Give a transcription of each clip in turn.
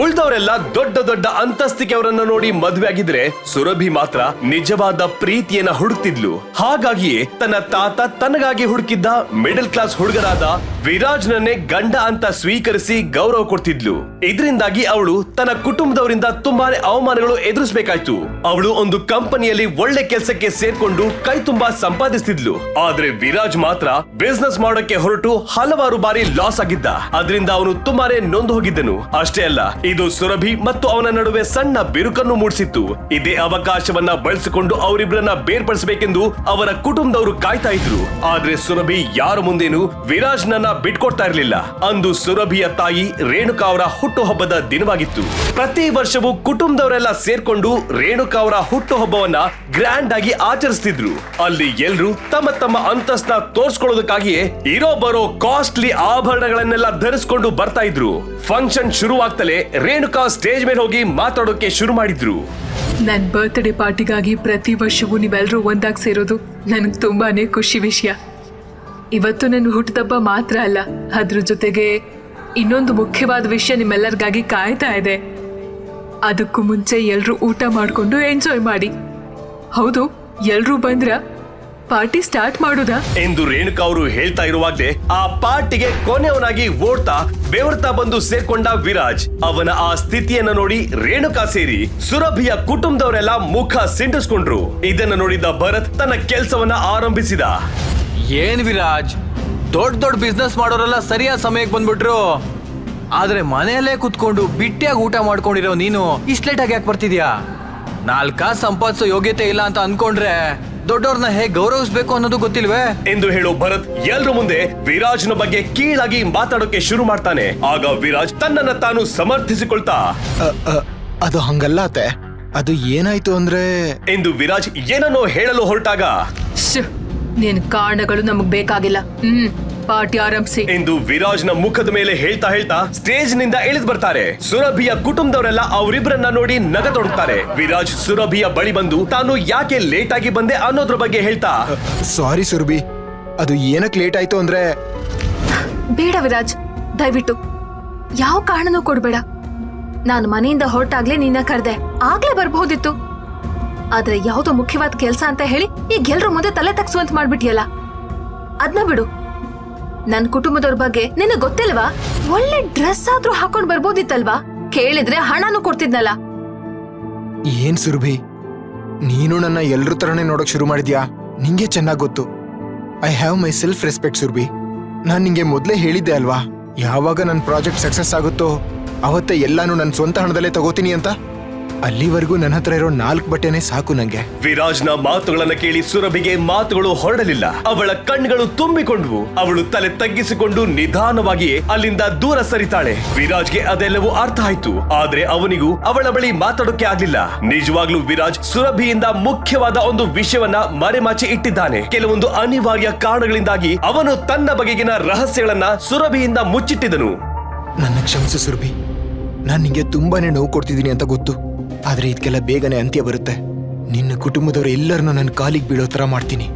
ಉಳ್ದವರೆಲ್ಲ ದೊಡ್ಡ ದೊಡ್ಡ ಅಂತಸ್ತಿಗೆ ಅವರನ್ನ ನೋಡಿ ಮದುವೆ ಆಗಿದ್ರೆ ಸುರಭಿ ಮಾತ್ರ ನಿಜವಾದ ಪ್ರೀತಿಯನ್ನ ಹುಡುಕ್ತಿದ್ಲು. ಹಾಗಾಗಿಯೇ ತನ್ನ ತಾತ ತನಗಾಗಿ ಹುಡುಕಿದ್ದ ಮಿಡಲ್ ಕ್ಲಾಸ್ ಹುಡುಗರಾದ ವಿರಾಜ್ನನ್ನೇ ಗಂಡ ಅಂತ ಸ್ವೀಕರಿಸಿ ಗೌರವ ಕೊಡ್ತಿದ್ಲು. ಇದರಿಂದಾಗಿ ಅವಳು ತನ್ನ ಕುಟುಂಬದವರಿಂದ ತುಂಬಾನೇ ಅವಮಾನಗಳು ಎದುರಿಸಬೇಕಾಯ್ತು. ಅವಳು ಒಂದು ಕಂಪನಿಯಲ್ಲಿ ಒಳ್ಳೆ ಕೆಲಸಕ್ಕೆ ಸೇರ್ಕೊಂಡು ಕೈ ತುಂಬಾ ಸಂಪಾದಿಸ್ತಿದ್ಲು. ಆದ್ರೆ ವಿರಾಜ್ ಮಾತ್ರ ಬಿಸ್ನೆಸ್ ಮಾಡೋಕೆ ಹೊರಟು ಹಲವಾರು ಬಾರಿ ಲಾಸ್ ಆಗಿದ್ದ. ಅದರಿಂದ ಅವನು ತುಂಬಾನೇ ನೊಂದು ಹೋಗಿದ್ದನು. ಅಷ್ಟೇ ಅಲ್ಲ ಇದು ಸುರಭಿ ಮತ್ತು ಅವನ ನಡುವೆ ಸಣ್ಣ ಬಿರುಕನ್ನು ಮೂಡಿಸಿತ್ತು. ಇದೇ ಅವಕಾಶವನ್ನ ಬಳಸಿಕೊಂಡು ಅವರಿಬ್ಬರನ್ನ ಬೇರ್ಪಡಿಸಬೇಕೆಂದು ಅವರ ಕುಟುಂಬದವರು ಕಾಯ್ತಾ ಇದ್ರು. ಆದ್ರೆ ಸುರಭಿ ಯಾರ ಮುಂದೇನು ವಿರಾಜ್ ನನ್ನ ಬಿಟ್ಕೊಡ್ತಾ ಇರಲಿಲ್ಲ. ಅಂದು ಸುರಭಿಯ ತಾಯಿ ರೇಣುಕಾ ಅವರ ಹುಟ್ಟುಹಬ್ಬದ ದಿನವಾಗಿತ್ತು. ಪ್ರತಿ ವರ್ಷವೂ ಕುಟುಂಬದವರೆಲ್ಲ ಸೇರ್ಕೊಂಡು ರೇಣುಕಾ ಅವರ ಹುಟ್ಟುಹಬ್ಬವನ್ನ ಗ್ರ್ಯಾಂಡ್ ಆಗಿ ಆಚರಿಸ್ತಿದ್ರು. ಅಲ್ಲಿ ಎಲ್ರು ತಮ್ಮ ತಮ್ಮ ಅಂತಸ್ನ ತೋರ್ಸ್ಕೊಳ್ಳೋದಕ್ಕಾಗಿಯೇ ಇರೋ ಬರೋ ಕಾಸ್ಟ್ಲಿ ಆಭರಣಗಳನ್ನೆಲ್ಲ ಧರಿಸ್ಕೊಂಡು ಬರ್ತಾ ಇದ್ರು. ಫಂಕ್ಷನ್ ಶುರುವಾಗ್ತಲೇ ರೇಣುಕಾ ಸ್ಟೇಜ್ ಮೇಲೆ ಹೋಗಿ ಮಾತಾಡೋಕೆ ಶುರು ಮಾಡಿದ್ರು. ನನ್ನ ಬರ್ತ್ಡೇ ಪಾರ್ಟಿಗಾಗಿ ಪ್ರತಿ ವರ್ಷವೂ ನೀವೆಲ್ಲರೂ ಒಂದಾಗಿ ಸೇರೋದು ನನಗೆ ತುಂಬಾನೇ ಖುಷಿ ವಿಷಯ. ಇವತ್ತು ನನ್ನ ಹುಟ್ಟಿದಬ್ಬ ಮಾತ್ರ ಅಲ್ಲ, ಅದ್ರ ಜೊತೆಗೆ ಇನ್ನೊಂದು ಮುಖ್ಯವಾದ ವಿಷಯ ನಿಮ್ಮೆಲ್ಲರಿಗಾಗಿ ಕಾಯ್ತಾ ಇದೆ. ಅದಕ್ಕೂ ಮುಂಚೆ ಎಲ್ಲರೂ ಊಟ ಮಾಡಿಕೊಂಡು ಎಂಜಾಯ್ ಮಾಡಿ. ಹೌದು ಎಲ್ಲರೂ ಬಂದ್ರ ಪಾರ್ಟಿ ಸ್ಟಾರ್ಟ್ ಮಾಡೋದಾ? ಎಂದು ರೇಣುಕಾ ಅವರು ಹೇಳ್ತಾ ಇರುವಾಗಲೇ ಆ ಪಾರ್ಟಿಗೆ ಕೊನೆಯವನಾಗಿ ಓಡ್ತಾ ಬೆವರ್ತಾ ಬಂದು ಸೇರ್ಕೊಂಡ ವಿರಾಜ್. ಅವನ ಆ ಸ್ಥಿತಿಯನ್ನ ನೋಡಿ ರೇಣುಕಾ ಸೇರಿ ಸುರಭಿಯ ಕುಟುಂಬದವರೆಲ್ಲ ಮುಖ ಸಿಂಡಿಸ್ಕೊಂಡ್ರು. ಇದನ್ನ ನೋಡಿದ ಭರತ್ ತನ್ನ ಕೆಲಸವನ್ನ ಆರಂಭಿಸಿದ. ಏನ್ ವಿರಾಜ್? ದೊಡ್ಡ ದೊಡ್ಡ ಬಿಸ್ನೆಸ್ ಮಾಡೋರೆಲ್ಲ ಸರಿಯಾದ ಸಮಯಕ್ಕೆ ಬಂದ್ಬಿಟ್ರು. ಆದ್ರೆ ಮನೆಯಲ್ಲೇ ಕುತ್ಕೊಂಡು ಬಿಟ್ಟಿಯಾಗಿ ಊಟ ಮಾಡ್ಕೊಂಡಿರೋ ನೀನು ಇಷ್ಟ ಲೇಟಾಗಿ ಯಾಕೆ ಬರ್ತಿದ್ಯಾ? ನಾಲ್ಕಾ ಸಂಪಾದಿಸೋ ಯೋಗ್ಯತೆ ಇಲ್ಲ ಅಂತ ಅನ್ಕೊಂಡ್ರೆ ದೊಡ್ಡವ್ರನ್ನ ಹೇಗೆ ಗೌರವಿಸ್ಬೇಕು ಅನ್ನೋದು ಗೊತ್ತಿಲ್ವೇ? ಎಂದು ಹೇಳು ಭರತ್ ಎಲ್ರ ಮುಂದೆ ವಿರಾಜ್ನ ಬಗ್ಗೆ ಕೀಳಾಗಿ ಮಾತಾಡೋಕೆ ಶುರು ಮಾಡ್ತಾನೆ. ಆಗ ವಿರಾಜ್ ತನ್ನನ್ನ ತಾನು ಸಮರ್ಥಿಸಿಕೊಳ್ತಾ ಅ, ಅ, ಅದು ಹಂಗಲ್ಲ ಅತ್ತೆ. ಅದು ಏನಾಯ್ತು ಅಂದ್ರೆ ಎಂದು ವಿರಾಜ್ ಏನನ್ನೋ ಹೇಳಲು ಹೊರಟಾಗ ಶ್ ನಿನ್ ಕಾರಣಗಳು ನಮಗ್ ಬೇಕಾಗಿಲ್ಲ. ಹ್ಮ್. ಪಾರ್ಟಿ ಆರಂಭಿಸಿ. ಎಂದು ವಿರಾಜ್ನ ಮುಖದ ಮೇಲೆ ಹೇಳ್ತಾ ಹೇಳ್ತಾ ಸ್ಟೇಜ್ನಿಂದ ಇಳಿದು ಬರ್ತಾರೆ. ಸುರಭಿಯ ಕುಟುಂಬದವರೆಲ್ಲ ಅವರಿಬ್ಬರನ್ನ ನೋಡಿ ನಗತೊಡುತ್ತಾರೆ ವಿರಾಜ್ ಸುರಭಿಯ ಬಳಿ ಬಂದು ತಾನು ಯಾಕೆ ಲೇಟ್ ಆಗಿ ಬಂದೆ ಅನ್ನೋದ್ರ ಬಗ್ಗೆ ಹೇಳ್ತಾ. ಸಾರಿ ಸುರಭಿ. ಅದು ಏನಕ್ಕೆ ಲೇಟ್ ಆಯ್ತು ಅಂದ್ರೆ ಬೇಡ ವಿರಾಜ್ ದಯವಿಟ್ಟು. ಯಾವ ಕಾರಣನೂ ಕೊಡ್ಬೇಡ. ನಾನು ಮನೆಯಿಂದ ಹೊರಟಾಗ್ಲೇ ನಿನ್ನ ಕರೆದೆ. ಆಗ್ಲೇ ಬರ್ಬಹುದಿತ್ತು ಆದ್ರೆ ಯಾವುದೋ ಮುಖ್ಯವಾದ ಕೆಲಸ ಅಂತ ಹೇಳಿ ಈಗ ಎಲ್ರ ಮುಂದೆ ತಲೆ ತಗ್ಸುವಂತ ಮಾಡ್ಬಿಟ್ಟಿಯಲ್ಲ ಅದ್ನ ಬಿಡು. ನನ್ ಕುಟುಂಬದವ್ರ ಬಗ್ಗೆ ನಿನಗ್ ಗೊತ್ತಿಲ್ವಾ? ಒಳ್ಳೆ ಡ್ರೆಸ್ ಆದ್ರೂ ಹಾಕೊಂಡ್ ಬರ್ಬೋದಿತ್ತಲ್ವಾ? ಕೇಳಿದ್ರೆ ಹಣನೂ ಕೊಡ್ತಿದ್ನಲ್ಲ. ಏನ್ ಸುರ್ಭಿ? ನೀನು ನನ್ನ ಎಲ್ರ ತರನೇ ನೋಡಕ್ ಶುರು ಮಾಡಿದ್ಯಾ? ನಿಂಗೆ ಚೆನ್ನಾಗ್ ಗೊತ್ತು. I have my self respect Surbhi ನಾನ್ ನಿಂಗೆ ಮೊದ್ಲೇ ಹೇಳಿದ್ದೆ ಅಲ್ವಾ? ಯಾವಾಗ ನನ್ನ ಪ್ರಾಜೆಕ್ಟ್ ಸಕ್ಸಸ್ ಆಗುತ್ತೋ, ಅವತ್ತೆ ಎಲ್ಲಾನು ನನ್ನ ಸ್ವಂತ ಹಣದಲ್ಲೇ ತಗೋತೀನಿ ಅಂತ? ಅಲ್ಲಿವರೆಗೂ ನನ್ನ ಹತ್ರ ಇರೋ ನಾಲ್ಕು ಬಟ್ಟೆನೇ ಸಾಕು ನಂಗೆ. ವಿರಾಜ್ನ ಮಾತುಗಳನ್ನ ಕೇಳಿ ಸುರಭಿಗೆ ಮಾತುಗಳು ಹೊರಡಲಿಲ್ಲ. ಅವಳ ಕಣ್ಗಳು ತುಂಬಿಕೊಂಡ್ವು. ಅವಳು ತಲೆ ತಗ್ಗಿಸಿಕೊಂಡು ನಿಧಾನವಾಗಿ ಅಲ್ಲಿಂದ ದೂರ ಸರಿತಾಳೆ. ವಿರಾಜ್ಗೆ ಅದೆಲ್ಲವೂ ಅರ್ಥ ಆಯ್ತು. ಆದ್ರೆ ಅವನಿಗೂ ಅವಳ ಬಳಿ ಮಾತಾಡೋಕೆ ಆಗ್ಲಿಲ್ಲ. ನಿಜವಾಗ್ಲೂ ವಿರಾಜ್ ಸುರಭಿಯಿಂದ ಮುಖ್ಯವಾದ ಒಂದು ವಿಷಯವನ್ನ ಮರೆಮಾಚಿ ಇಟ್ಟಿದ್ದಾನೆ. ಕೆಲವೊಂದು ಅನಿವಾರ್ಯ ಕಾರಣಗಳಿಂದಾಗಿ ಅವನು ತನ್ನ ಬಗೆಗಿನ ರಹಸ್ಯಗಳನ್ನ ಸುರಭಿಯಿಂದ ಮುಚ್ಚಿಟ್ಟಿದನು. ನನ್ನ ಕ್ಷಮಿಸು ಸುರಭಿ. ನಾನು ನಿಂಗೆ ತುಂಬಾನೇ ನೋವು ಕೊಡ್ತಿದ್ದೀನಿ ಅಂತ ಗೊತ್ತು. ಆದ್ರೆ ಇದಕ್ಕೆಲ್ಲ ಬೇಗನೆ ಅಂತ್ಯ ಬರುತ್ತೆ. ನಿನ್ನ ಕುಟುಂಬದವರು ಎಲ್ಲರನ್ನೂ ನನ್ನ ಕಾಲಿಗೆ ಬೀಳೋ ತರ ಮಾಡ್ತೀನಿ.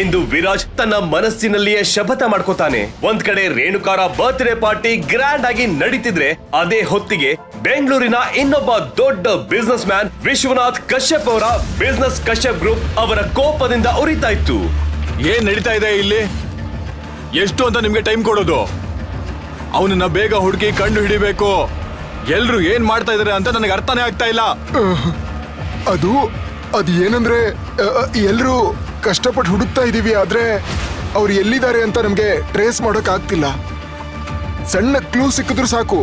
ಎಂದು ವಿರಾಜ್ ತನ್ನ ಮನಸ್ಸಿನಲ್ಲಿಯೇ ಶಪಥ ಮಾಡ್ಕೋತಾನೆ. ಒಂದ್ ಕಡೆ ರೇಣುಕಾರ ಬರ್ತ್ಡೇ ಪಾರ್ಟಿ ಗ್ರ್ಯಾಂಡ್ ಆಗಿ ನಡೀತಿದ್ರೆ ಅದೇ ಹೊತ್ತಿಗೆ ಬೆಂಗಳೂರಿನ ಇನ್ನೊಬ್ಬ ದೊಡ್ಡ ಬಿಸ್ನೆಸ್ ಮ್ಯಾನ್ ವಿಶ್ವನಾಥ್ ಕಶ್ಯಪ್ ಅವರ ಬಿಸ್ನೆಸ್ ಕಶ್ಯಪ್ ಗ್ರೂಪ್ ಅವರ ಕೋಪದಿಂದ ಉರಿತಾ ಇತ್ತು. ಏನ್ ನಡೀತಾ ಇದೆ ಇಲ್ಲಿ? ಎಷ್ಟು ಅಂತ ನಿಮ್ಗೆ ಟೈಮ್ ಕೊಡೋದು? ಅವನನ್ನ ಬೇಗ ಹುಡುಕಿ ಕಂಡು ಹಿಡಿಬೇಕು. ಎಲ್ರು ಏನ್ ಮಾಡ್ತಾ ಇದಾರೆ ಅಂತ ನನಗೆ ಅರ್ಥನೇ ಆಗ್ತಾ ಇಲ್ಲ. ಅದು ಅದು ಏನಂದ್ರೆ ಎಲ್ಲರೂ ಕಷ್ಟಪಟ್ಟು ಹುಡುಕ್ತಾ ಇದೀವಿ ಆದ್ರೆ ಅವ್ರು ಎಲ್ಲಿದ್ದಾರೆ ಅಂತ ನಮಗೆ ಟ್ರೇಸ್ ಮಾಡೋಕ್ ಆಗ್ತಿಲ್ಲ. ಸಣ್ಣ ಕ್ಲೂ ಸಿಕ್ಕಿದ್ರು ಸಾಕು.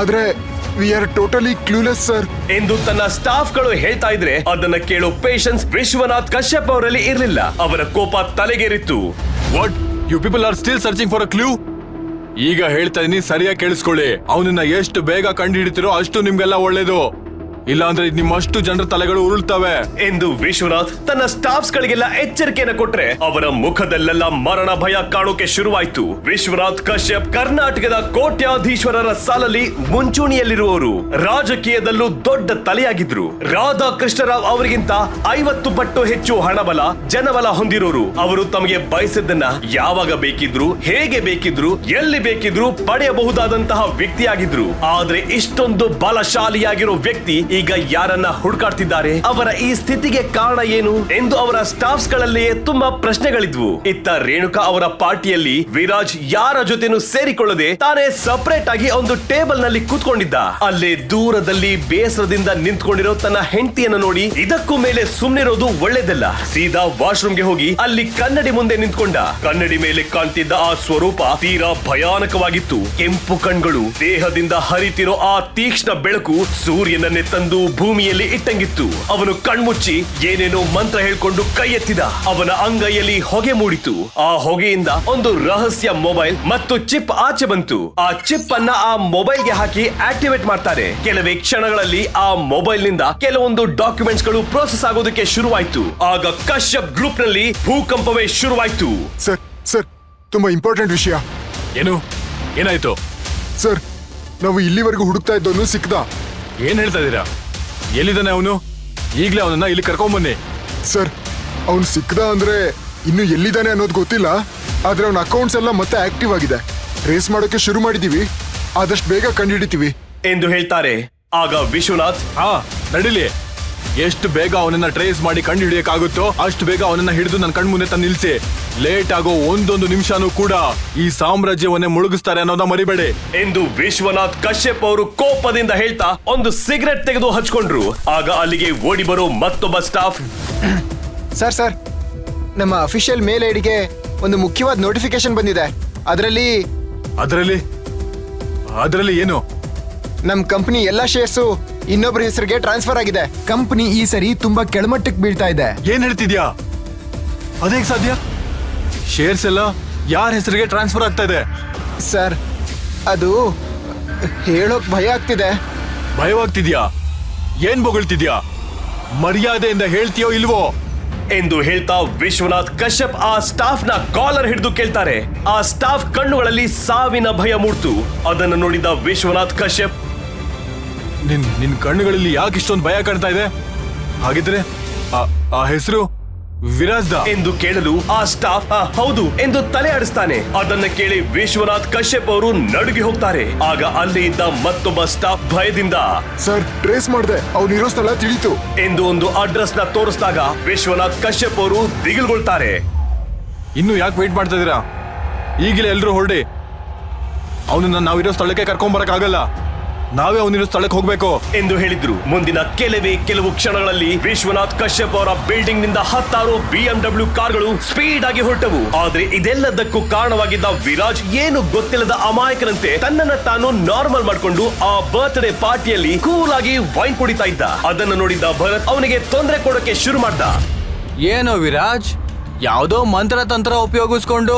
ಆದ್ರೆ we are totally clueless sir ಎಂದು ತನ್ನ ಸ್ಟಾಫ್ಗಳು ಹೇಳ್ತಾ ಇದ್ರೆ ಅದನ್ನ ಕೇಳೋ ಪೇಷನ್ಸ್ ವಿಶ್ವನಾಥ್ ಕಶ್ಯಪ್ ಅವರಲ್ಲಿ ಇರಲಿಲ್ಲ. ಅವರ ಕೋಪ ತಲೆಗೇರಿತ್ತು. What you people are still searching for a clue ಈಗ ಹೇಳ್ತಾ ಇದೀನಿ ಸರಿಯಾಗಿ ಕೇಳಿಸ್ಕೊಳ್ಳಿ. ಅವನನ್ನ ಎಷ್ಟು ಬೇಗ ಕಂಡು ಹಿಡಿತಿರೋ ಅಷ್ಟು ನಿಮ್ಗೆಲ್ಲ ಒಳ್ಳೇದು. ಇಲ್ಲ ಅಂದ್ರೆ ನಿಮ್ಮಷ್ಟು ಜನರ ತಲೆಗಳು ಉರುಳ್ತವೆ. ಎಂದು ವಿಶ್ವನಾಥ್ ತನ್ನ ಸ್ಟಾಫ್ಸ್ ಗಳಿಗೆಲ್ಲ ಎಚ್ಚರಿಕೆಯನ್ನು ಕೊಟ್ರೆ ಅವರ ಮುಖದಲ್ಲೆಲ್ಲ ಮರಣ ಭಯ ಕಾಣೋಕೆ ಶುರುವಾಯ್ತು. ವಿಶ್ವನಾಥ್ ಕಶ್ಯಪ್ ಕರ್ನಾಟಕದ ಕೋಟ್ಯಾಧೀಶ್ವರರ ಸಾಲಲ್ಲಿ ಮುಂಚೂಣಿಯಲ್ಲಿರುವವರು. ರಾಜಕೀಯದಲ್ಲೂ ದೊಡ್ಡ ತಲೆಯಾಗಿದ್ರು. ರಾಧಾ ಕೃಷ್ಣರಾವ್ ಅವರಿಗಿಂತ ಐವತ್ತು ಪಟ್ಟು ಹೆಚ್ಚು ಹಣಬಲ, ಜನಬಲ ಹೊಂದಿರೋರು. ಅವರು ತಮಗೆ ಬಯಸಿದ್ದನ್ನ ಯಾವಾಗ ಬೇಕಿದ್ರು, ಹೇಗೆ ಬೇಕಿದ್ರು, ಎಲ್ಲಿ ಬೇಕಿದ್ರು ಪಡೆಯಬಹುದಾದಂತಹ ವ್ಯಕ್ತಿಯಾಗಿದ್ರು. ಆದ್ರೆ ಇಷ್ಟೊಂದು ಬಲಶಾಲಿಯಾಗಿರೋ ವ್ಯಕ್ತಿ ಈಗ ಯಾರನ್ನ ಹುಡುಕಾಡ್ತಿದ್ದಾರೆ? ಅವರ ಈ ಸ್ಥಿತಿಗೆ ಕಾರಣ ಏನು? ಎಂದು ಅವರ ಸ್ಟಾಫ್ಸ್ ಗಳಲ್ಲಿಯೇ ತುಂಬಾ ಪ್ರಶ್ನೆಗಳಿದ್ವು. ಇತ್ತ ರೇಣುಕಾ ಅವರ ಪಾರ್ಟಿಯಲ್ಲಿ ವಿರಾಜ್ ಯಾರ ಜೊತೆನೂ ಸೇರಿಕೊಳ್ಳದೆ ತಾನೇ ಸಪರೇಟ್ ಆಗಿ ಒಂದು ಟೇಬಲ್ನಲ್ಲಿ ಕೂತ್ಕೊಂಡಿದ್ದ. ಅಲ್ಲೇ ದೂರದಲ್ಲಿ ಬೇಸರದಿಂದ ನಿಂತ್ಕೊಂಡಿರೋ ತನ್ನ ಹೆಂಡತಿಯನ್ನು ನೋಡಿ ಇದಕ್ಕೂ ಮೇಲೆ ಸುಮ್ನಿರೋದು ಒಳ್ಳೇದಲ್ಲ. ಸೀದಾ ವಾಶ್ರೂಮ್ಗೆ ಹೋಗಿ ಅಲ್ಲಿ ಕನ್ನಡಿ ಮುಂದೆ ನಿಂತ್ಕೊಂಡ. ಕನ್ನಡಿ ಮೇಲೆ ಕಾಣ್ತಿದ್ದ ಆ ಸ್ವರೂಪ ತೀರಾ ಭಯಾನಕವಾಗಿತ್ತು. ಕೆಂಪು ಕಣ್ಗಳು, ದೇಹದಿಂದ ಹರಿತಿರೋ ಆ ತೀಕ್ಷ್ಣ ಬೆಳಕು ಸೂರ್ಯನನ್ನೇ ಭೂಮಿಯಲ್ಲಿ ಇಟ್ಟಂಗಿತ್ತು. ಅವನು ಕಣ್ಮುಚ್ಚಿ ಏನೇನೋ ಮಂತ್ರ ಹೇಳ್ಕೊಂಡು ಕೈ ಎತ್ತಿದ. ಅವನ ಅಂಗೈಯಲ್ಲಿ ಹೊಗೆ ಮೂಡಿತು. ಆ ಹೊಗೆಯಿಂದ ಒಂದು ರಹಸ್ಯ ಮೊಬೈಲ್ ಮತ್ತು ಚಿಪ್ ಆಚೆ ಬಂತು. ಆ ಚಿಪ್ ಅನ್ನ ಆ ಮೊಬೈಲ್ಗೆ ಹಾಕಿ ಆಕ್ಟಿವೇಟ್ ಮಾಡ್ತಾರೆ. ಕೆಲವೇ ಕ್ಷಣಗಳಲ್ಲಿ ಆ ಮೊಬೈಲ್ನಿಂದ ಕೆಲವೊಂದು ಡಾಕ್ಯುಮೆಂಟ್ಸ್ಗಳು ಪ್ರೋಸೆಸ್ ಆಗೋದಕ್ಕೆ ಶುರುವಾಯ್ತು. ಆಗ ಕಶ್ಯಪ್ ಗ್ರೂಪ್ನಲ್ಲಿ ಭೂಕಂಪವೇ ಶುರುವಾಯ್ತು. ಸರ್ ಸರ್ ತುಂಬಾ ಇಂಪಾರ್ಟೆಂಟ್ ವಿಷಯ. ಏನು? ಏನಾಯ್ತು? ಸರ್ ನಾವು ಇಲ್ಲಿವರೆಗೂ ಹುಡುಕ್ತಾ ಇದ್ದವನು ಸಿಕ್ದ ಏನ್ ಹೇಳ್ತಾ ಇದ್ದೀರಾ? ಎಲ್ಲಿದ್ದಾನೆ ಅವನು? ಈಗ್ಲೇ ಅವನನ್ನ ಇಲ್ಲಿ ಕರ್ಕೊಂಬನ್ನಿ ಸರ್ ಅವನು ಸಿಕ್ಕದ ಅಂದ್ರೆ ಇನ್ನು ಎಲ್ಲಿದ್ದಾನೆ ಅನ್ನೋದು ಗೊತ್ತಿಲ್ಲ. ಆದ್ರೆ ಅವನ ಅಕೌಂಟ್ಸ್ ಎಲ್ಲ ಮತ್ತೆ ಆಕ್ಟಿವ್ ಆಗಿದೆ. ಟ್ರೇಸ್ ಮಾಡೋಕೆ ಶುರು ಮಾಡಿದೀವಿ. ಆದಷ್ಟು ಬೇಗ ಕಂಡುಹಿಡಿತೀವಿ. ಎಂದು ಹೇಳ್ತಾರೆ. ಆಗ ವಿಶ್ವನಾಥ್ ಹಾ ನಡಿಲಿ. ಎಷ್ಟು ಬೇಗ ಅವನನ್ನ ಟ್ರೇಸ್ ಮಾಡಿ ಕಂಡು ಹಿಡಿಯಕಾಗುತ್ತೋ ಅಷ್ಟು ಬೇಗ ಅವನನ್ನ ಹಿಡಿದು ನನ್ನ ಕಣ್ಮುಂದೆ ತಂದು ನಿಲ್ಸಿ. ಲೇಟ್ ಆಗೋ ಒಂದೊಂದು ನಿಮಿಷನೂ ಕೂಡ ಈ ಸಾಮ್ರಾಜ್ಯವನ್ನೇ ಮುಳುಗಿಸ್ತಾರೆ ಅನ್ನೋದ ಮರಿಬೇಡಿ. ಎಂದು ವಿಶ್ವನಾಥ್ ಕಶ್ಯಪ್ ಅವರು ಕೋಪದಿಂದ ಹೇಳ್ತಾ ಒಂದು ಸಿಗರೆಟ್ ತೆಗೆದು ಹಚ್ಕೊಂಡ್ರು. ಆಗ ಅಲ್ಲಿಗೆ ಓಡಿ ಬರೋ ಮತ್ತೊಬ್ಬ ಸ್ಟಾಫ್ ಸರ್ ಸರ್ ನಮ್ಮ ಅಫಿಷಿಯಲ್ ಮೇಲ್ ಐಡಿಗೆ ಒಂದು ಮುಖ್ಯವಾದ ನೋಟಿಫಿಕೇಶನ್ ಬಂದಿದೆ. ಅದರಲ್ಲಿ ಅದರಲ್ಲಿ? ಅದರಲ್ಲಿ ಏನು? ನಮ್ಮ ಕಂಪನಿ ಎಲ್ಲ ಶೇರ್ಸು ಇನ್ನೊಬ್ಬರ ಹೆಸರಿಗೆ ಟ್ರಾನ್ಸ್ಫರ್ ಆಗಿದೆ. ಕಂಪನಿ ಈ ಸರಿ ತುಂಬಾ ಕೆಳಮಟ್ಟಕ್ಕೆ ಬೀಳ್ತಾ ಇದೆ. ಏನ್ ಹೇಳ್ತಿದ್ಯಾ? ಅದೇ ಸಾಧ್ಯ? ಶೇರ್ಸ್ ಎಲ್ಲ ಯಾರ ಹೆಸರಿಗೆ ಟ್ರಾನ್ಸ್ಫರ್ ಆಗ್ತಾ ಇದೆ? ಸರ್ ಅದು ಹೇಳೋಕ್ ಭಯ ಆಗ್ತಿದೆ. ಭಯವಾಗ್ತಿದ್ಯಾ? ಏನ್ ಬೊಗಳ್ತಿದ್ಯಾ? ಮರ್ಯಾದೆಯಿಂದ ಹೇಳ್ತೀಯೋ ಇಲ್ವೋ? ಎಂದು ಹೇಳ್ತಾ ವಿಶ್ವನಾಥ್ ಕಶ್ಯಪ್ ಆ ಸ್ಟಾಫ್ನ ಕಾಲರ್ ಹಿಡಿದು ಕೇಳ್ತಾರೆ. ಆ ಸ್ಟಾಫ್ ಕಣ್ಣುಗಳಲ್ಲಿ ಸಾವಿನ ಭಯ ಮೂಡ್ತು. ಅದನ್ನು ನೋಡಿದ ವಿಶ್ವನಾಥ್ ಕಶ್ಯಪ್ ನಿನ್ ನಿನ್ ಕಣ್ಣುಗಳಲ್ಲಿ ಯಾಕೆ ಇಷ್ಟೊಂದು ಭಯ ಕಾಣ್ತಾ ಇದೆ? ಹಾಗಿದ್ರೆ ಆ- ಆ ಹೆಸರು ವಿರಾಜ್ದ. ಎಂದು ಕೇಳಲು ಆ ಸ್ಟಾಫ್ "ಆ, ಹೌದು ಎಂದು ತಲೆ ಆಡಿಸ್ತಾನೆ. ಅದನ್ನ ಕೇಳಿ ವಿಶ್ವನಾಥ್ ಕಶ್ಯಪ್ ಅವರು ನಡುಗಿ ಹೋಗ್ತಾರೆ. ಆಗ ಅಲ್ಲಿ ಇದ್ದ ಮತ್ತೊಬ್ಬ ಸ್ಟಾಫ್ ಭಯದಿಂದ ಸರ್ ಟ್ರೇಸ್ ಮಾಡಿದೆ. ಅವನಿರೋ ಸ್ಥಳ ತಿಳಿತು. ಎಂದು ಒಂದು ಅಡ್ರೆಸ್ನ ತೋರಿಸಿದಾಗ ವಿಶ್ವನಾಥ್ ಕಶ್ಯಪ್ ಅವರು ದಿಗಿಲ್ಗೊಳ್ತಾರೆ. ಇನ್ನು ಯಾಕೆ ವೇಟ್ ಮಾಡ್ತಾ ಇದೀರಾ? ಈಗಲೇ ಎಲ್ಲರೂ ಹೊರಡಿ. ಅವನನ್ನ ನಾವಿರೋ ಸ್ಥಳಕ್ಕೆ ಕರ್ಕೊಂಡ್ ಆಗಲ್ಲ ನಾವೇ ಅವನಿರೋ ಸ್ಥಳಕ್ಕೆ ಹೋಗ್ಬೇಕು. ಎಂದು ಹೇಳಿದ್ರು. ಮುಂದಿನ ಕೆಲವೇ ಕೆಲವು ಕ್ಷಣಗಳಲ್ಲಿ ವಿಶ್ವನಾಥ್ ಕಶ್ಯಪ್ ಅವರ ಬಿಲ್ಡಿಂಗ್ನಿಂದ ಹತ್ತಾರು ಬಿಎಂಡಬ್ಲ್ಯೂ ಕಾರ್ಗಳು ಸ್ಪೀಡ್ ಆಗಿ ಹೊರಟವು. ಆದ್ರೆ ಇದೆಲ್ಲದಕ್ಕೂ ಕಾರಣವಾಗಿದ್ದ ವಿರಾಜ್ ಏನು ಗೊತ್ತಿಲ್ಲದ ಅಮಾಯಕನಂತೆ ತನ್ನನ್ನ ತಾನು ನಾರ್ಮಲ್ ಮಾಡಿಕೊಂಡು ಆ ಬರ್ತ್ಡೇ ಪಾರ್ಟಿಯಲ್ಲಿ ಕೂಲ್ ಆಗಿ ವೈನ್ ಕುಡಿತಾ ಇದ್ದ. ಅದನ್ನು ನೋಡಿದ್ದ ಭರತ್ ಅವನಿಗೆ ತೊಂದರೆ ಕೊಡೋಕೆ ಶುರು ಮಾಡ್ದ. ಏನು ವಿರಾಜ್? ಯಾವುದೋ ಮಂತ್ರ ತಂತ್ರ ಉಪಯೋಗಿಸ್ಕೊಂಡು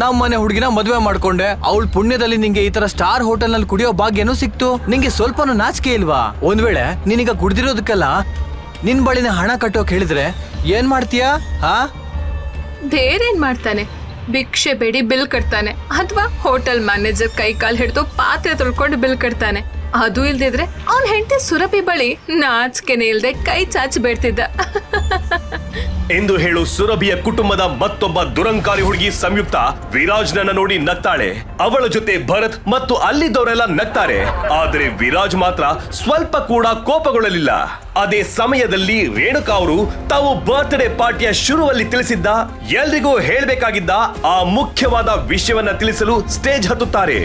ನಮ್ಮ ಮನೆ ಹುಡುಗಿನ ಮದುವೆ ಮಾಡ್ಕೊಂಡೆ ಅವಳ ಪುಣ್ಯದಲ್ಲಿ ನಿಂಗೆ ಈ ತರ ಸ್ಟಾರ್ ಹೋಟೆಲ್ನಲ್ಲಿ ಕುಡಿಯೋ ಭಾಗ್ಯನೂ ಸಿಕ್ತು. ನಿಂಗೆ ಸ್ವಲ್ಪನೂ ನಾಚಿಕೆ ಇಲ್ವಾ? ಒಂದ್ ವೇಳೆ ನಿನಗ ಕುಡ್ದಿರೋದಕ್ಕೆಲ್ಲ ನಿನ್ ಬಳಿನ ಹಣ ಕಟ್ಟೋಕ್ ಹೇಳಿದ್ರೆ ಏನ್ ಮಾಡ್ತೀಯಾ? ಹಾ? ಬೇರೇನ್ ಮಾಡ್ತಾನೆ? ಭಿಕ್ಷೆ ಬೇಡಿ, ಬಿಲ್ ಕಟ್ತಾನೆ. ಅಥವಾ ಹೋಟೆಲ್ ಮ್ಯಾನೇಜರ್ ಕೈ ಕಾಲ್ ಹಿಡಿದು ಪಾತ್ರೆ ತೊಳ್ಕೊಂಡು ಬಿಲ್ ಕಟ್ತಾನೆ. ಅದು ಇಲ್ದಿದ್ರೆ ಅವನ್ ಹೆಂಡತಿ ಸುರಭಿ ಬಳಿ ನಾಚಿಕೆನೆ ಇಲ್ದೆ ಕೈ ಚಾಚಿ ಬೇಡ್ತಿದ್ದ. ಎಂದು ಹೇಳು ಸುರಭಿಯ ಕುಟುಂಬದ ಮತ್ತೊಬ್ಬ ದುರಂಕಾರಿ ಹುಡುಗಿ ಸಂಯುಕ್ತ ವಿರಾಜ್ನನ್ನ ನೋಡಿ ನಗ್ತಾಳೆ. ಅವಳ ಜೊತೆ ಭರತ್ ಮತ್ತು ಅಲ್ಲಿದ್ದವರೆಲ್ಲ ನಗ್ತಾರೆ. ಆದರೆ ವಿರಾಜ್ ಮಾತ್ರ ಸ್ವಲ್ಪ ಕೂಡ ಕೋಪಗೊಳ್ಳಲಿಲ್ಲ. ಅದೇ ಸಮಯದಲ್ಲಿ ರೇಣುಕಾ ಅವರು ತಾವು ಬರ್ತ್ಡೇ ಪಾರ್ಟಿಯ ಶುರುವಲ್ಲಿ ತಿಳಿಸಿದ್ದ, ಎಲ್ರಿಗೂ ಹೇಳ್ಬೇಕಾಗಿದ್ದ ಆ ಮುಖ್ಯವಾದ ವಿಷಯವನ್ನ ತಿಳಿಸಲು ಸ್ಟೇಜ್ ಹತ್ತುತ್ತಾರೆ.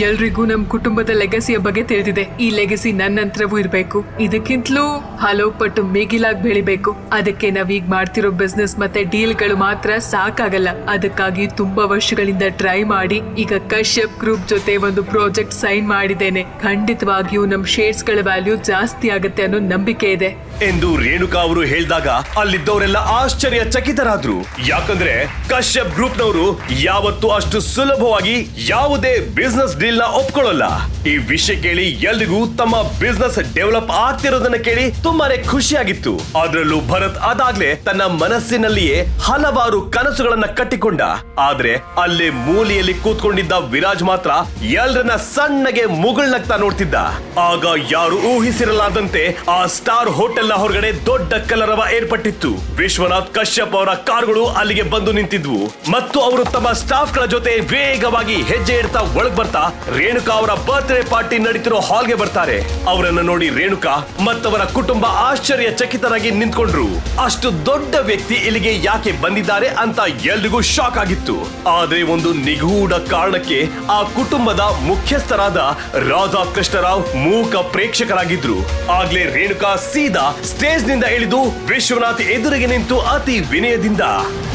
ಎಲ್ರಿಗೂ ನಮ್ ಕುಟುಂಬದ ಲೆಗಸಿಯ ಬಗ್ಗೆ ತಿಳಿದಿದೆ. ಈ ಲೆಗಸಿ ನನ್ನ ಇರ್ಬೇಕು. ಇದಕ್ಕಿಂತಲೂ ಹಲವು ಪಟ್ಟು ಮೇಗಿಲಾಗಿ ಬೆಳಿಬೇಕು. ಅದಕ್ಕೆ ನಾವೀಗ ಮಾಡ್ತಿರೋ ಬಿಸ್ನೆಸ್ ಮತ್ತೆ ಡೀಲ್ಗಳು ಮಾತ್ರ ಸಾಕಾಗಲ್ಲ. ಅದಕ್ಕಾಗಿ ತುಂಬಾ ವರ್ಷಗಳಿಂದ ಟ್ರೈ ಮಾಡಿ, ಈಗ ಕಶ್ಯಪ್ ಗ್ರೂಪ್ ಜೊತೆ ಒಂದು ಪ್ರಾಜೆಕ್ಟ್ ಸೈನ್ ಮಾಡಿದ್ದೇನೆ. ಖಂಡಿತವಾಗಿಯೂ ನಮ್ ಶೇರ್ಸ್ಗಳ ವ್ಯಾಲ್ಯೂ ಜಾಸ್ತಿ ಆಗುತ್ತೆ ಅನ್ನೋ ನಂಬಿಕೆ ಇದೆ. ಎಂದು ರೇಣುಕಾ ಅವರು ಹೇಳಿದಾಗ ಅಲ್ಲಿದ್ದವರೆಲ್ಲ ಆಶ್ಚರ್ಯಚಕಿತರಾದ್ರು. ಯಾಕಂದ್ರೆ ಕಶ್ಯಪ್ ಗ್ರೂಪ್ನವರು ಯಾವತ್ತು ಅಷ್ಟು ಸುಲಭವಾಗಿ ಯಾವುದೇ ಬಿಸ್ನೆಸ್ ಡೀಲ್ನ ಒಪ್ಕೊಳ್ಳಲ್ಲ. ಈ ವಿಷಯ ಕೇಳಿ ಎಲ್ರಿಗೂ ತಮ್ಮ ಬಿಸ್ನೆಸ್ ಡೆವಲಪ್ ಆಗ್ತಿರೋದನ್ನ ಕೇಳಿ ತುಂಬಾನೇ ಖುಷಿಯಾಗಿತ್ತು. ಅದರಲ್ಲೂ ಭರತ್ ಅದಾಗ್ಲೇ ತನ್ನ ಮನಸ್ಸಿನಲ್ಲಿಯೇ ಹಲವಾರು ಕನಸುಗಳನ್ನ ಕಟ್ಟಿಕೊಂಡ. ಆದ್ರೆ ಅಲ್ಲಿ ಮೂಲೆಯಲ್ಲಿ ಕೂತ್ಕೊಂಡಿದ್ದ ವಿರಾಜ್ ಮಾತ್ರ ಎಲ್ರನ್ನ ಸಣ್ಣಗೆ ಮುಗುಳ್ನಗ್ತಾ ನೋಡ್ತಿದ್ದ. ಆಗ ಯಾರು ಊಹಿಸಿರಲಾದಂತೆ ಆ ಸ್ಟಾರ್ ಹೋಟೆಲ್ ನ ಹೊರಗಡೆ ದೊಡ್ಡ ಕಲರವ ಏರ್ಪಟ್ಟಿತ್ತು. ವಿಶ್ವನಾಥ್ ಕಶ್ಯಪ್ ಅವರ ಕಾರುಗಳು ಅಲ್ಲಿಗೆ ಬಂದು ನಿಂತಿದ್ವು. ಮತ್ತು ಅವರು ತಮ್ಮ ಸ್ಟಾಫ್ಗಳ ಜೊತೆ ವೇಗವಾಗಿ ಹೆಜ್ಜೆ ಇಡ್ತಾ ಒಳಗ್ ಬರ್ತಾ ರೇಣುಕಾ ಅವರ ಬರ್ತ್ಡೇ ಪಾರ್ಟಿ ನಡೀತಿರೋ ಹಾಲ್ಗೆ ಬರ್ತಾರೆ. ಅವರನ್ನ ನೋಡಿ ರೇಣುಕಾ ಮತ್ತವರ ಕುಟುಂಬ ಆಶ್ಚರ್ಯ ಚಕಿತರಾಗಿ ನಿಂತ್ಕೊಂಡ್ರು. ಅಷ್ಟು ದೊಡ್ಡ ವ್ಯಕ್ತಿ ಇಲ್ಲಿಗೆ ಯಾಕೆ ಬಂದಿದ್ದಾರೆ ಅಂತ ಎಲ್ರಿಗೂ ಶಾಕ್ ಆಗಿತ್ತು. ಆದ್ರೆ ಒಂದು ನಿಗೂಢ ಕಾರಣಕ್ಕೆ ಆ ಕುಟುಂಬದ ಮುಖ್ಯಸ್ಥರಾದ ರಾಧಾಕೃಷ್ಣರಾವ್ ಮೂಕ ಪ್ರೇಕ್ಷಕರಾಗಿದ್ರು. ಆಗ್ಲೇ ರೇಣುಕಾ ಸೀದಾ ಸ್ಟೇಜ್ನಿಂದ ಇಳಿದು ವಿಶ್ವನಾಥ್ ಎದುರಿಗೆ ನಿಂತು ಅತಿ ವಿನಯದಿಂದ.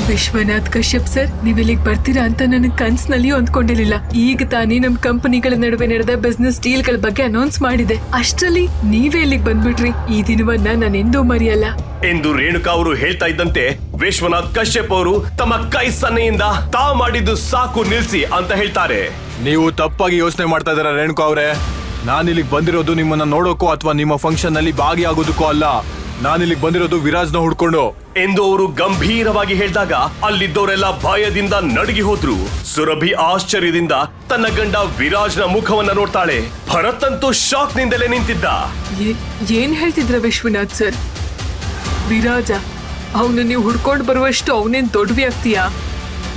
ವಿಶ್ವನಾಥ್ ಕಶ್ಯಪ್ ಸರ್ ನೀವ್ ಇಲ್ಲಿಗೆ ಬರ್ತೀರಾ ಅಂತ ನನ್ನ ಕನ್ಸ್ನಲ್ಲಿಯೂ ಅಂದ್ಕೊಂಡಿರ್ಲಿಲ್ಲ ಈಗ ತಾನೇ ನಮ್ ಕಂಪನಿಗಳ ನಡುವೆ ನಡೆದ ಬಿಸ್ನೆಸ್ ಡೀಲ್ಗಳ ಬಗ್ಗೆ ಅನೌನ್ಸ್ ಮಾಡಿದೆ. ಅಷ್ಟರಲ್ಲಿ ನೀವೇ ಇಲ್ಲಿಗೆ ಬಂದ್ಬಿಟ್ರಿ. ಈ ದಿನವನ್ನ ನಾನು ಎಂದೂ ಮರೆಯಲ್ಲ. ಎಂದು ರೇಣುಕಾ ಅವರು ಹೇಳ್ತಾ ಇದ್ದಂತೆ ವಿಶ್ವನಾಥ್ ಕಶ್ಯಪ್ ಅವರು ತಮ್ಮ ಕೈ ಸನ್ನೆಯಿಂದ ತಾ ಮಾಡಿದ್ದು ಸಾಕು ನಿಲ್ಸಿ ಅಂತ ಹೇಳ್ತಾರೆ. ನೀವು ತಪ್ಪಾಗಿ ಯೋಚನೆ ಮಾಡ್ತಾ ಇದ್ದೀರಾ ರೇಣುಕಾ ಅವರೇ? ನಾನು ಇಲ್ಲಿಗೆ ಬಂದಿರೋದು ನಿಮ್ಮನ್ನ ನೋಡೋಕೋ ಅಥವಾ ನಿಮ್ಮ ಫಂಕ್ಷನ್ನಲ್ಲಿ ಭಾಗಿಯಾಗೋದಕ್ಕೋ ಅಲ್ಲ. ನಾನು ಇಲ್ಲಿಗೆ ಬಂದಿರೋದು ವಿರಾಜ್ನ ಹುಡ್ಕೊಂಡು. ಎಂದು ಅವರು ಗಂಭೀರವಾಗಿ ಹೇಳಿದಾಗ ಅಲ್ಲಿದ್ದವರೆಲ್ಲ ಭಯದಿಂದ ನಡುಗಿ ಹೋದ್ರು. ಸುರಭಿ ಆಶ್ಚರ್ಯದಿಂದ ತನ್ನ ಗಂಡ ವಿರಾಜ್ನ ಮುಖವನ್ನ ನೋಡ್ತಾಳೆ. ಭರತ್ ಅಂತೂ ಶಾಕ್ ನಿಂದಲೇ ನಿಂತಿದ್ದ ಏನ್ ಹೇಳ್ತಿದ್ರ ವಿಶ್ವನಾಥ್ ಸರ್? ವಿರಾಜ ಅವನು ನೀವು ಹುಡ್ಕೊಂಡು ಬರುವಷ್ಟು ಅವನೇನ್ ದೊಡ್ಡ ವ್ಯಕ್ತಿಯಾ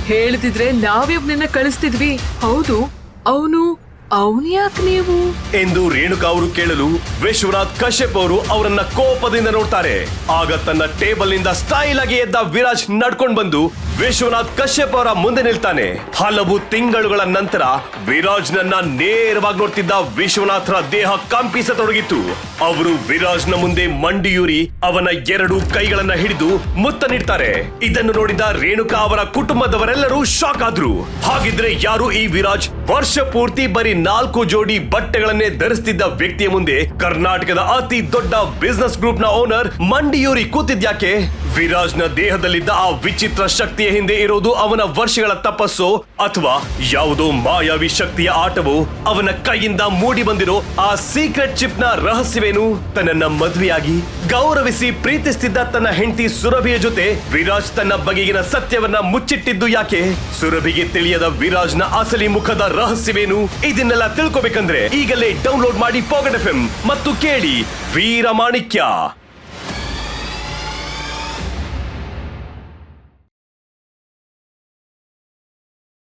ಹೇಳ್ತಿದ್ರೆ ನಾವೇ ಅವನನ್ನ ಕಳಿಸ್ತಿದ್ವಿ. ಹೌದು ಅವನು ಎಂದು ರೇಣುಕಾ ಅವರು ಕೇಳಲು ವಿಶ್ವನಾಥ್ ಕಶ್ಯಪ್ ಅವರು ಅವರನ್ನ ಕೋಪದಿಂದ ನೋಡ್ತಾರೆ. ಆಗ ತನ್ನ ಟೇಬಲ್ನಿಂದ ಸ್ಟೈಲ್ ಆಗಿ ಎದ್ದ ವಿರಾಜ್ ನಡ್ಕೊಂಡ್ ಬಂದು ವಿಶ್ವನಾಥ್ ಕಶ್ಯಪ್ ಅವರ ಮುಂದೆ ನಿಲ್ತಾನೆ. ಹಲವು ತಿಂಗಳುಗಳ ನಂತರ ವಿರಾಜ್ ನನ್ನ ನೇರವಾಗಿ ನೋಡ್ತಿದ್ದ ವಿಶ್ವನಾಥರ ದೇಹ ಕಂಪಿಸತೊಡಗಿತ್ತು. ಅವರು ನ ಮುಂದೆ ಮಂಡಿಯೂರಿ ಅವನ ಎರಡು ಕೈಗಳನ್ನ ಹಿಡಿದು ಮುತ್ತ ನೀಡ್ತಾರೆ ಇದನ್ನು ನೋಡಿದ ರೇಣುಕಾ ಅವರ ಕುಟುಂಬದವರೆಲ್ಲರೂ ಶಾಕ್ ಆದ್ರು. ಹಾಗಿದ್ರೆ ಯಾರು ಈ ವಿರಾಜ್ ವರ್ಷ ಪೂರ್ತಿ ಬರೀ ನಾಲ್ಕು ಜೋಡಿ ಬಟ್ಟೆಗಳನ್ನೇ ಧರಿಸ್ತಿದ್ದ ವ್ಯಕ್ತಿಯ ಮುಂದೆ ಕರ್ನಾಟಕದ ಅತಿ ದೊಡ್ಡ ಬಿಸ್ನೆಸ್ ಗ್ರೂಪ್ನ ಓನರ್ ಮಂಡಿಯೂರಿ ಕೂತಿದ್ಯಾಕೆ ವಿರಾಜ್ನ ದೇಹದಲ್ಲಿದ್ದ ಆ ವಿಚಿತ್ರ ಶಕ್ತಿಯ ಹಿಂದೆ ಇರೋದು ಅವನ ವರ್ಷಗಳ ತಪಸ್ಸು ಅಥವಾ ಯಾವುದೋ ಮಾಯಾವಿ ಶಕ್ತಿಯ ಆಟವು? ಅವನ ಕೈಯಿಂದ ಮೂಡಿ ಬಂದಿರೋ ಆ ಸೀಕ್ರೆಟ್ ಚಿಪ್ನ ರಹಸ್ಯವೇನು? ತನ್ನನ್ನ ಮದುವೆಯಾಗಿ ಗೌರವಿಸಿ ಪ್ರೀತಿಸ್ತಿದ್ದ ತನ್ನ ಹೆಂಡತಿ ಸುರಭಿಯ ಜೊತೆ ವಿರಾಜ್ ತನ್ನ ಬಗೆಗಿನ ಸತ್ಯವನ್ನ ಮುಚ್ಚಿಟ್ಟಿದ್ದು ಯಾಕೆ? ಸುರಭಿಗೆ ತಿಳಿಯದ ವಿರಾಜ್ನ ಅಸಲಿ ಮುಖದ ರಹಸ್ಯವೇನು? ಇದನ್ನೆಲ್ಲ ತಿಳ್ಕೊಬೇಕಂದ್ರೆ ಈಗಲೇ ಡೌನ್ಲೋಡ್ ಮಾಡಿ ಪಾಕೆಟ್ ಎಫ್ ಮತ್ತು ಕೇಳಿ ವೀರಮಾಣಿಕ್ಯ.